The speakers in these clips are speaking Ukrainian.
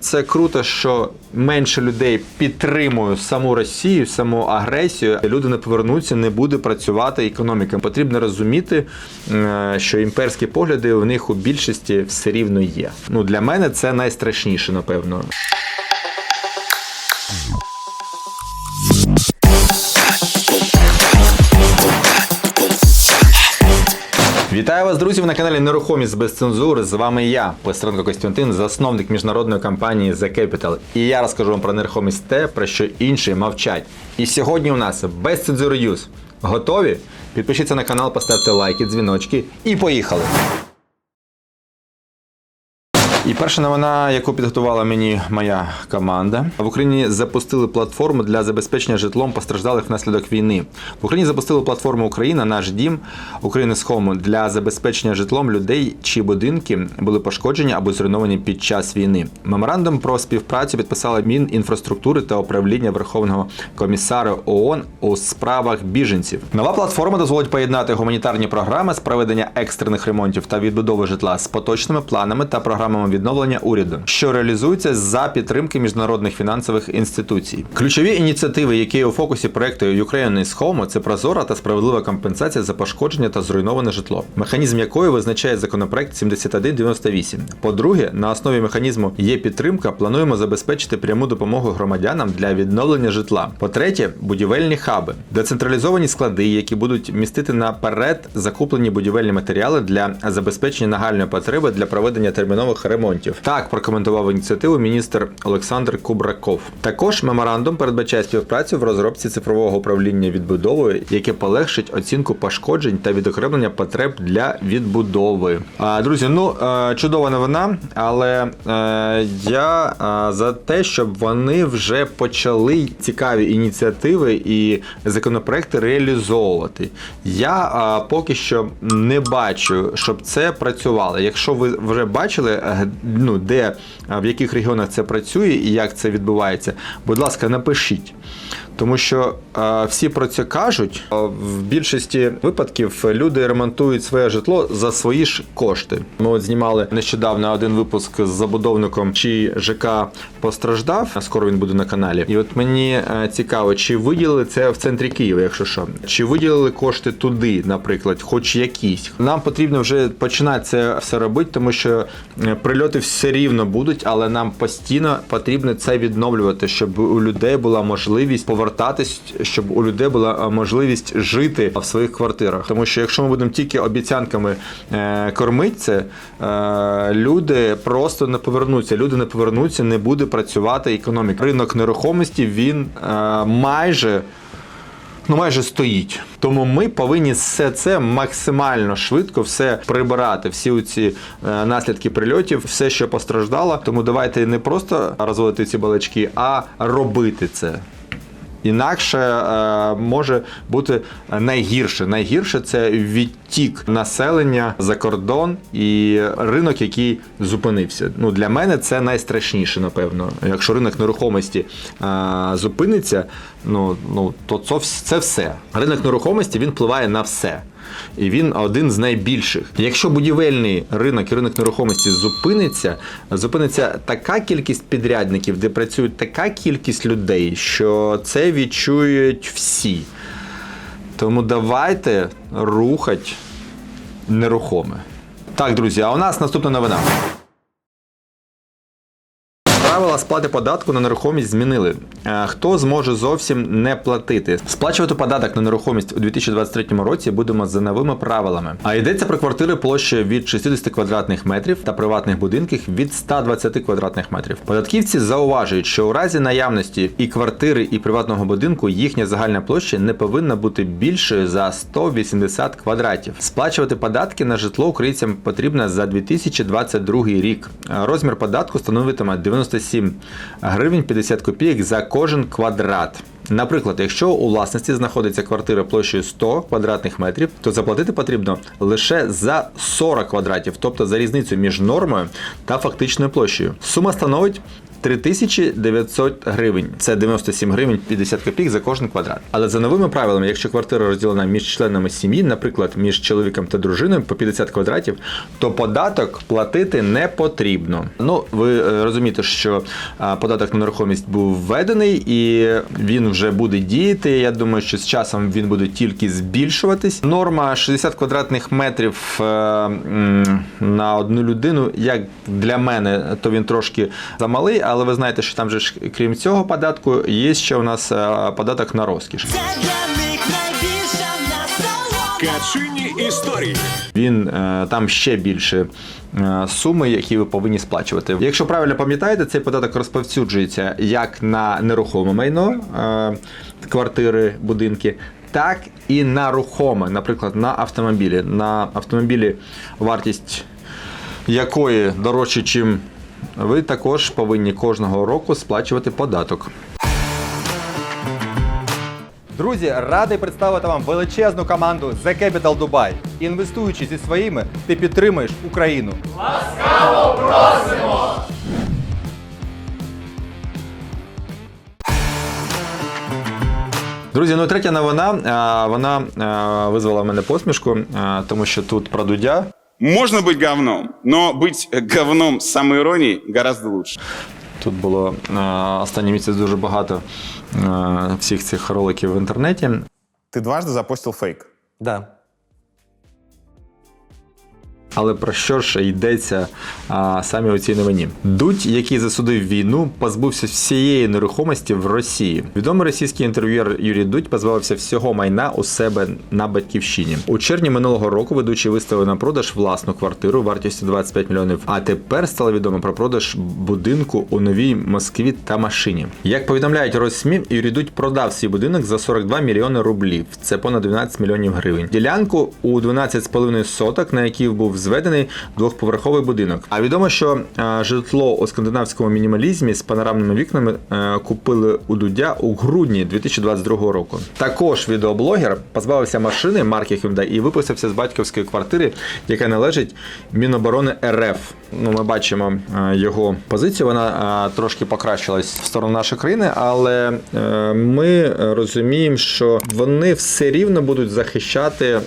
Це круто, що менше людей підтримує саму Росію, саму агресію. Люди не повернуться, не буде працювати економіка. Потрібно розуміти, е, що імперські погляди у них у більшості все рівно є. Ну для мене це найстрашніше, напевно. Вітаю вас, друзі! На каналі Нерухомість без цензури. З вами я, Пестренко Костянтин, засновник міжнародної компанії The Capital. І я розкажу вам про нерухомість те, про що інші мовчать. І сьогодні у нас без цензури юз. Готові? Підпишіться на канал, поставте лайки, дзвіночки і поїхали! Перша новина, яку підготувала мені моя команда, в Україні запустили платформу для забезпечення житлом постраждалих внаслідок війни. В Україні запустили платформу Україна, наш дім України з Хому для забезпечення житлом людей, чиї будинки були пошкоджені або зруйновані під час війни. Меморандум про співпрацю підписали Мінінфраструктури та управління Верховного комісара ООН у справах біженців. Нова платформа дозволить поєднати гуманітарні програми з проведення екстрених ремонтів та відбудови житла з поточними планами та програмами відновлення уряду, що реалізуються за підтримки міжнародних фінансових інституцій. Ключові ініціативи, які у фокусі проекту Ukraine is Home, це прозора та справедлива компенсація за пошкодження та зруйноване житло, механізм якої визначає законопроект 7198. По-друге, на основі механізму є підтримка. Плануємо забезпечити пряму допомогу громадянам для відновлення житла. По-третє, будівельні хаби, децентралізовані склади, які будуть містити наперед закуплені будівельні матеріали для забезпечення нагальної потреби для проведення термінових ремонтів. Так прокоментував ініціативу міністр Олександр Кубраков. Також меморандум передбачає співпрацю в розробці цифрового управління відбудовою, яке полегшить оцінку пошкоджень та відокремлення потреб для відбудови. Друзі, ну е, чудова новина, але е, я е, за те, щоб вони вже почали цікаві ініціативи і законопроекти реалізовувати. Я поки що не бачу, щоб це працювало. Якщо ви вже бачили, ну де в яких регіонах це працює і як це відбувається, будь ласка, напишіть. Тому що е, всі про це кажуть. а В більшості випадків люди ремонтують своє житло за свої ж кошти. Ми от знімали нещодавно один випуск з забудовником, чи ЖК постраждав. а Скоро він буде на каналі. І от мені цікаво, чи виділили це в центрі Києва, якщо що, чи виділили кошти туди, наприклад, хоч якісь. Нам потрібно вже починати це все робити, тому що е, прильоти все рівно будуть, але нам постійно потрібно це відновлювати, щоб у людей була можливість повертатись, щоб у людей була е, можливість жити в своїх квартирах. Тому що якщо ми будемо тільки обіцянками е, кормити це, е, люди просто не повернуться. Люди не повернуться, не буде працювати економіка. Ринок нерухомості він майже ну майже стоїть. Тому ми повинні все це максимально швидко все прибирати, всі ці наслідки прильотів, все, що постраждало. Тому давайте не просто розводити ці балачки, а робити це. Інакше е, може бути найгірше. Найгірше це відтік населення за кордон і ринок, який зупинився. Ну для мене це найстрашніше, напевно. Якщо ринок нерухомості е, зупиниться, ну ну то це, все. Ринок нерухомості він впливає на все. І він один з найбільших. Якщо будівельний ринок і ринок нерухомості зупиниться, зупиниться така кількість підрядників, де працює така кількість людей, що це відчують всі. Тому давайте рухати нерухоме. Так, друзі, а у нас наступна новина. Правила сплати податку на нерухомість змінили. Е, Хто зможе зовсім не платити? Сплачувати податок на нерухомість у 2023 році будемо за новими правилами. А йдеться про квартири площею від 60 квадратних метрів та приватних будинків від 120 квадратних метрів. Податківці зауважують, що у разі наявності і квартири, і приватного будинку їхня загальна площа не повинна бути більшою за 180 квадратів. Сплачувати податки на житло українцям потрібно за 2022 рік. Розмір податку становитиме 97 гривень 50 копійок за кожен квадрат. Наприклад, якщо у власності знаходиться квартира площею 100 квадратних метрів, то заплатити потрібно лише за 40 квадратів, тобто за різницю між нормою та фактичною площею. Сума становить 3900 гривень. Це 97 гривень 50 копійок за кожен квадрат. Але за новими правилами, якщо квартира розділена між членами сім'ї, наприклад, між чоловіком та дружиною по 50 квадратів, то податок платити не потрібно. Ну, ви е, розумієте, що податок на нерухомість був введений і він вже буде діяти. Я думаю, що з часом він буде тільки збільшуватись. Норма 60 квадратних метрів е, на одну людину, як для мене, то він трошки замалий, але ви знаєте, що там же ж крім цього податку є ще у нас е, податок на розкіш. Це для них найбільша. Качині історії. Він е, там ще більше е, суми, які ви повинні сплачувати. Якщо правильно пам'ятаєте, цей податок розповсюджується як на нерухоме майно, квартири, будинки. Так і на рухоме, наприклад, на автомобілі. На автомобілі вартість якої дорожче, чим ви також повинні кожного року сплачувати податок. Друзі, радий представити вам величезну команду The Capital Dubai. Інвестуючи зі своїми, ти підтримуєш Україну. Друзі, ну третя новина. Вона визвала в мене посмішку, тому що тут про Дудя. Можно быть говном, но быть э, говном с самоиронией гораздо лучше. Тут було е, останній місяць дуже багато е, всіх цих роликів в інтернеті. Ты дважды запостил фейк. Да. Але про що ж йдеться а, саме у цій новині? Дудь, який засудив війну, позбувся всієї нерухомості в Росії. Відомий російський інтерв'юер Юрій Дудь позбавився всього майна у себе на батьківщині. У червні минулого року ведучий виставив на продаж власну квартиру вартістю 25 мільйонів. А тепер стало відомо про продаж будинку у новій Москві та машині. Як повідомляють Росмі, Юрій Дудь продав свій будинок за 42 мільйони рублів. Це понад 12 мільйонів гривень. Ділянку у 12,5 соток, на якій був зведений двохповерховий будинок. А відомо, що е, житло у скандинавському мінімалізмі з панорамними вікнами е, купили у Дудя у грудні 2022 року. Також відеоблогер позбавився машини марки Hyundai і виписався з батьківської квартири, яка належить Міноборони РФ. Ну, ми бачимо е, його позицію. Вона трошки покращилась в сторону нашої країни, але ми розуміємо, що вони все рівно будуть захищати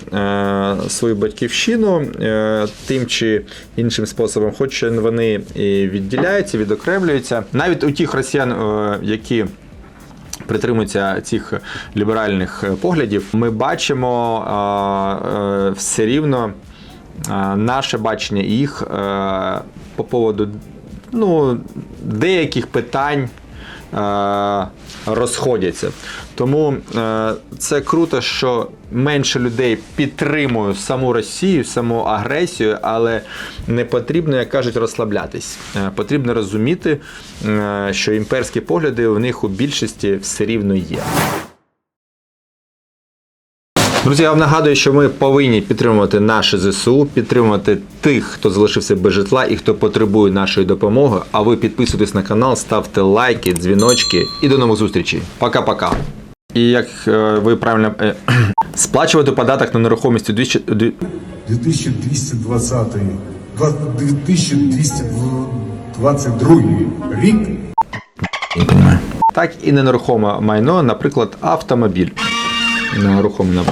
свою батьківщину тим чи іншим способом, хоч вони відділяються, відокремлюються. Навіть у тих росіян, е, які притримуються цих ліберальних е, поглядів, ми бачимо е, все рівно наше бачення їх по поводу ну, деяких питань. Е, Розходяться. Тому е, це круто, що менше людей підтримує саму Росію, саму агресію, але не потрібно, як кажуть, розслаблятись. Е, потрібно розуміти, що імперські погляди у них у більшості все рівно є. Друзі, я вам нагадую, що ми повинні підтримувати наше ЗСУ, підтримувати тих, хто залишився без житла і хто потребує нашої допомоги. А ви підписуйтесь на канал, ставте лайки, дзвіночки і до нових зустрічей. Пока-пока. І як е, ви правильно е, сплачувати податок на нерухомість у 2220 два- 2222 рік так і нерухоме майно, наприклад, автомобіль. На рухоме